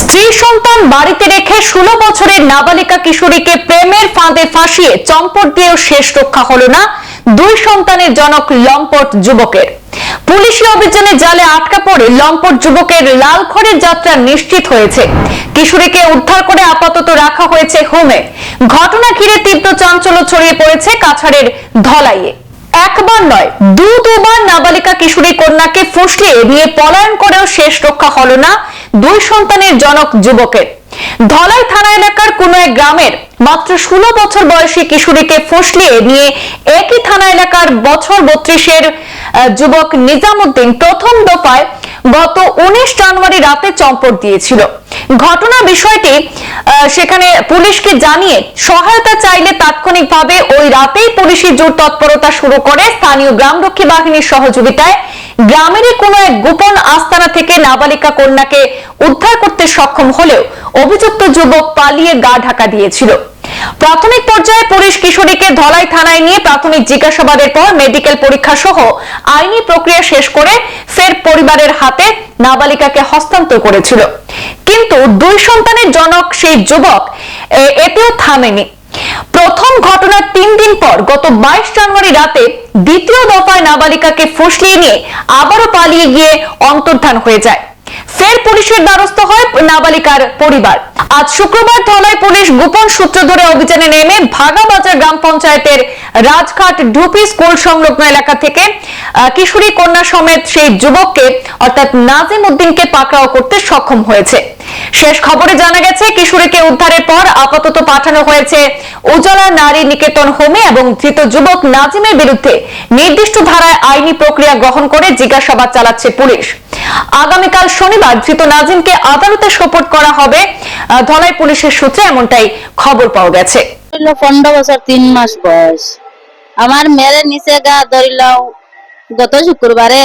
স্ত্রী সন্তান বাড়িতে রেখে ষোলো বছরের নাবালিকা কিশোরীকে প্রেমের ফাঁদে ফাঁসিয়ে চম্পট দিয়েও শেষ রক্ষা হলো না দুই সন্তানের জনক লম্পট যুবকের। পুলিশি অভিযানে জালে আটকা পড়ে লম্পট যুবকের লালখড়ের যাত্রা নিশ্চিত হয়েছে। কিশোরীকে উদ্ধার করে আপাতত রাখা হয়েছে হোমে। ঘটনা ঘিরে তীব্র চাঞ্চল্য ছড়িয়ে পড়েছে কাছাড়ের ধলাইয়ে। একবার নয় দু দুবার নাবালিকা কিশোরী কন্যাকে ফুসলিয়ে নিয়ে পলায়ন করেও শেষ রক্ষা হলো না দুই সন্তানের জনক যুবকের। ধলাই থানা এলাকার কোন এক গ্রামের মাত্র ষোলো বছর বয়সী কিশোরীকে ফুসলিয়ে নিয়ে একই থানা এলাকার বছর বত্রিশের যুবক নিজামুদ্দিন প্রথম দফায় গত উনিশ জানুয়ারি রাতে চম্পট দিয়েছিল। ঘটনা বিষয়টি সেখানে পুলিশকে জানিয়ে সহায়তা চাইলে তাৎক্ষণিকভাবে ওই রাতেই পুলিশি জোর তৎপরতা শুরু করে স্থানীয় গ্রামরক্ষী বাহিনীর সহযোগিতায় গ্রামেরই কোনো এক গোপন আস্তানা থেকে নাবালিকা কন্যাকে উদ্ধার করতে সক্ষম হলেও অভিযুক্ত যুবক পালিয়ে গা ঢাকা দিয়েছিল। প্রাথমিক পর্যায়ে পুলিশ কিশোরীকে ধলাই থানায় নিয়ে প্রাথমিক জিজ্ঞাসাবাদের পর মেডিকেল পরীক্ষা সহ আইনি প্রক্রিয়া শেষ করে ফের পরিবারের হাতে নাবালিকাকে হস্তান্তর করেছিল। কিন্তু দুই সন্তানের জনক সেই যুবক এতেও থামেনি। প্রথম ঘটনার তিন দিন পর গত বাইশ জানুয়ারি রাতে দ্বিতীয় দফায় নাবালিকাকে ফুসলিয়ে নিয়ে আবারও পালিয়ে গিয়ে অন্তর্ধান হয়ে যায়। ফের পুলিশের দ্বারস্থ হয় নাবালিকার পরিবার। আজ শুক্রবার ধলাই পুলিশ গোপন সূত্র ধরে অভিযানে নেমে ভাগাবাজার গ্রাম পঞ্চায়েতের রাজঘাট ঢুপি স্কুল সংলগ্ন এলাকা থেকে কিশোরী কন্যা সমেত সেই যুবককে, অর্থাৎ নাজিম উদ্দিনকে পাকড়াও করতে সক্ষম হয়েছে। শেষ খবরে জানা গেছে, কিশোরীকে উদ্ধারের পর আপাতত পাঠানো হয়েছে উজালা নারী নিকেতন হোমে এবং ধৃত যুবক নাজিমের বিরুদ্ধে নির্দিষ্ট ধারায় আইনি প্রক্রিয়া গ্রহণ করে জিজ্ঞাসাবাদ চালাচ্ছে পুলিশ। আগামীকাল শনিবার ধৃত নাজিমকে আদালতে সোপর্দ করা হবে। ধলাই পুলিশের সূত্রে এমনটাই খবর পাওয়া গেছে। আমার মেয়ের নিচে গা ধরিলাও গত শুক্রবারে।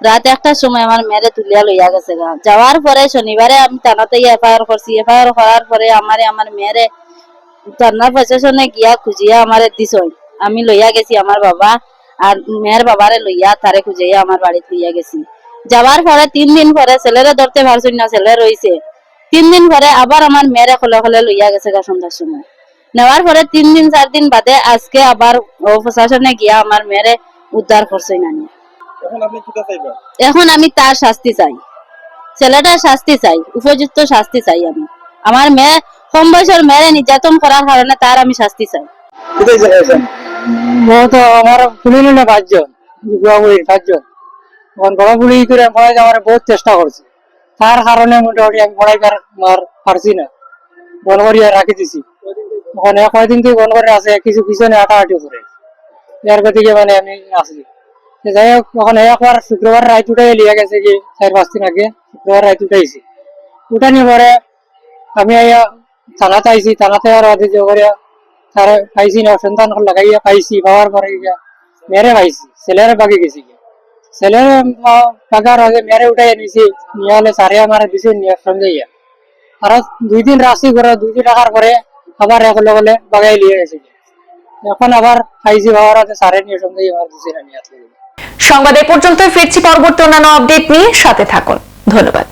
রাত একটার সময় আমার মেয়েরে তুলিয়া লইয়া গেছে গা। যাওয়ার পরে শনিবারে আমি থানাতে এফআইআর করছি। এফআইআর করার পরে আমারে, আমার মেয়েরে থানা প্রশাসনে গিয়া খুঁজিয়া আমারে দিছই। আমি লইয়া গেছি আমার বাবা আর মেয়ের বাবারে লইয়া তারে খুঁজিয়া আমার বাড়িতে লইয়া গেছি। যাওয়ার পরে তিন দিন পরে ছেলেরে ধরতে পারছি না, ছেলে রইছে। তিন দিন পরে আবার আমার মেয়েরে খোলে খোলে লইয়া গেছে গা সন্ধ্যার সময়। নেওয়ার পরে তিন দিন, চার দিন বাদে আজকে আবার প্রশাসনে গিয়া আমার মেয়েরে উদ্ধার করছে চাইবেন এখন আমি তার শাস্তি চাই। ছেলেটার শাস্তি চাই উপযুক্ত শাস্তি চাই আমি। আমার মেয়ে কম বয়সের মেয়েরে নির্যাতন করার কারণে তার আমি শাস্তি চাই। তো আমার নিলে পাঁচজন পাঁচজন। এখন বুড়াবুড়ি করে পড়াইতে আমার বহুত চেষ্টা করছে। তার কারণে মোটামুটি আমি পড়াইবার মার পারছি না। বন করিয়া রাখি দিছি। ওখানে কয়দিন থেকে বন করে আছে কিছু পিছনে হাঁটাহাঁটি করে এর গতিকে মানে আমি আসি। যাই হোক ওখানে একবার শুক্রবার রাত উঠাই লিয়া গেছে কি, চার পাঁচ দিন আগে শুক্রবার রাত উঠাইছি। উঠানি পরে আমি আইয়া থানাতে আইছি, থানাতে আর অধীর করে তার পাইছি না, সন্তান লাগাইয়া পাইছি, পাওয়ার পরে গিয়া মেরে পাইছি, ছেলেরে বাকি গেছি গিয়া। ছেলের বাগার আগে মেরে উঠাই নিছি, নিয়ে হলে সারে আমার দিছে, নিয়ে গিয়া আর দুই দিন রাশি করে দুই দিন রাখার পরে আবার এক লগে বাগাই লিয়ে গেছে এখন আবার খাইছি পাওয়ার আগে সারে নিয়ে সঙ্গে আমার দিছে না নিয়ে সংবাদ এ পর্যন্ত ফিরছি পরবর্তী অন্যান্য আপডেট নিয়ে। সাথে থাকুন। ধন্যবাদ।